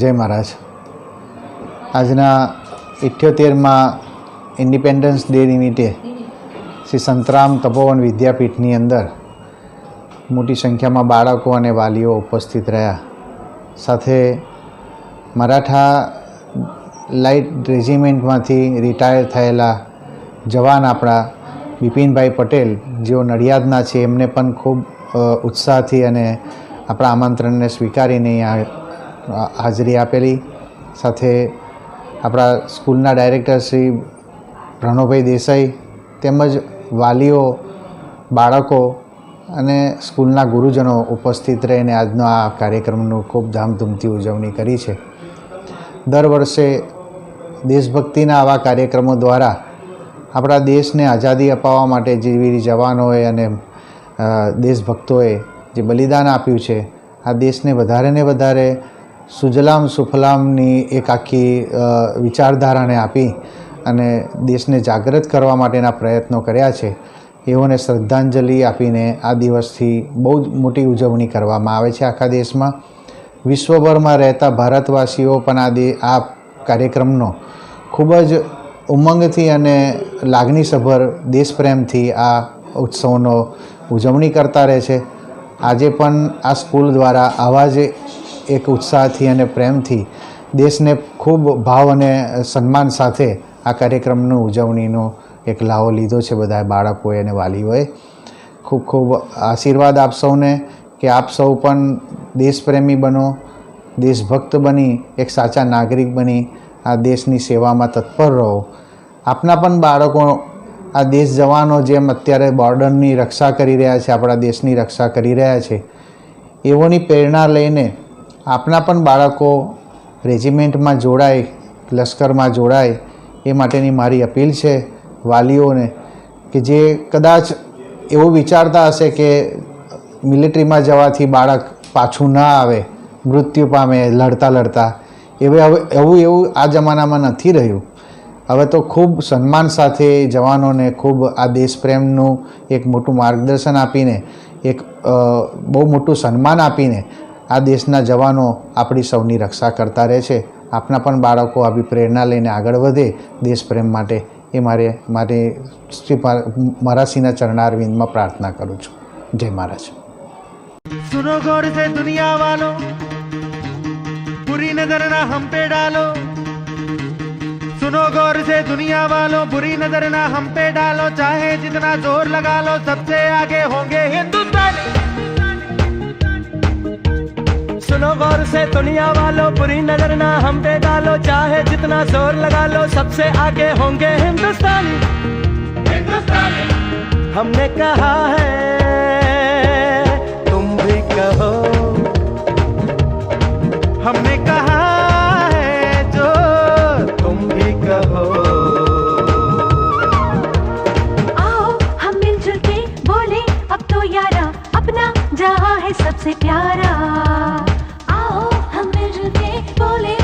જય મહારાજ. આજના ઇઠ્યોતેરમાં independence day નિમિત્તે શ્રી સંતરામ તપોવન વિદ્યાપીઠની અંદર મોટી સંખ્યામાં બાળકો અને વાલીઓ ઉપસ્થિત રહ્યા. સાથે મરાઠા લાઇટ રેજિમેન્ટમાંથી રિટાયર થયેલા જવાન આપણા બિપિનભાઈ પટેલ, જેઓ નડિયાદના છે, એમને પણ ખૂબ ઉત્સાહથી અને આપણા આમંત્રણને સ્વીકારીને અહીંયા હાજરી આપેલી. સાથે આપણા સ્કૂલના ડાયરેક્ટર શ્રી પ્રણવભાઈ દેસાઈ તેમજ વાલીઓ, બાળકો અને સ્કૂલના ગુરુજનો ઉપસ્થિત રહીને આજનો આ કાર્યક્રમનું ખૂબ ધામધૂમથી ઉજવણી કરી છે. દર વર્ષે દેશભક્તિના આવા કાર્યક્રમો દ્વારા આપણા દેશને આઝાદી અપાવવા માટે જે વીર જવાનોએ અને દેશભક્તોએ જે બલિદાન આપ્યું છે, આ દેશને વધારે ને વધારે સુજલામ સુફલામની એક આખી વિચારધારાને આપી અને દેશને જાગૃત કરવા માટેના પ્રયત્નો કર્યા છે. એઓને શ્રદ્ધાંજલિ આપીને આ દિવસથી બહુ જ મોટી ઉજવણી કરવામાં આવે છે આખા દેશમાં. વિશ્વભરમાં રહેતા ભારતવાસીઓ પણ આ દે, આ કાર્યક્રમનો ખૂબ જ ઉમંગથી અને લાગણીસભર દેશપ્રેમથી આ ઉત્સવનો ઉજવણી કરતા રહે છે. આજે પણ આ સ્કૂલ દ્વારા આવા જ એક ઉત્સાહથી અને પ્રેમથી દેશને ખૂબ ભાવ અને સન્માન સાથે આ કાર્યક્રમનું ઉજવણીનો એક લાવો લીધો છે. બધા બાળકોએ અને વાલીઓએ ખૂબ ખૂબ આશીર્વાદ આપ સૌને કે આપ સૌ પણ દેશપ્રેમી બનો, દેશભક્ત બની, એક સાચા નાગરિક બની, આ દેશની સેવામાં તત્પર રહો. આપના પણ બાળકો, આ દેશ જવાનો જેમ અત્યારે બોર્ડરની રક્ષા કરી રહ્યા છે, આપણા દેશની રક્ષા કરી રહ્યા છે એવોની પ્રેરણા લઈને આપના પણ બાળકો રેજિમેન્ટમાં જોડાય, લશ્કરમાં જોડાય, એ માટેની મારી અપીલ છે વાલીઓને કે જે કદાચ એવું વિચારતા હશે કે મિલિટરીમાં જવાથી બાળક પાછું ના આવે, મૃત્યુ પામે, લડતા લડતા, એવું હવે એવું એવું આ જમાનામાં નથી રહ્યું. હવે તો ખૂબ સન્માન સાથે જવાનોને ખૂબ આ દેશપ્રેમનું એક મોટું માર્ગદર્શન આપીને, એક બહુ મોટું સન્માન આપીને આ દેશના જવાનો આપણી સૌની રક્ષા કરતા રહે છે આપના પણ બાળકો આવી પ્રેરણા લઈને આગળ વધે દેશપ્રેમ માટે એ મારે મારે શ્રી મરાસીના ચરણારવિંદમાં પ્રાર્થના કરું છું જય મહારાજ सुनो गौर से दुनिया वालों बुरी नजर ना हम पे डालो सुनो गौर से दुनिया वालों बुरी नजर ना हम पे डालो चाहे जितना जोर लगा लो सबसे आगे होंगे हिंदुस्तानी से दुनिया वालों बुरी नज़र ना हम पे डालो, चाहे जितना ज़ोर लगा लो, सबसे आगे होंगे हिंदुस्तानी। हमने कहा है, तुम भी कहो। हमने कहा है, जो तुम भी कहो। आओ, हम मिलजुल के बोले, अब तो यारा, अपना जहाँ है सबसे प्यारा। বলে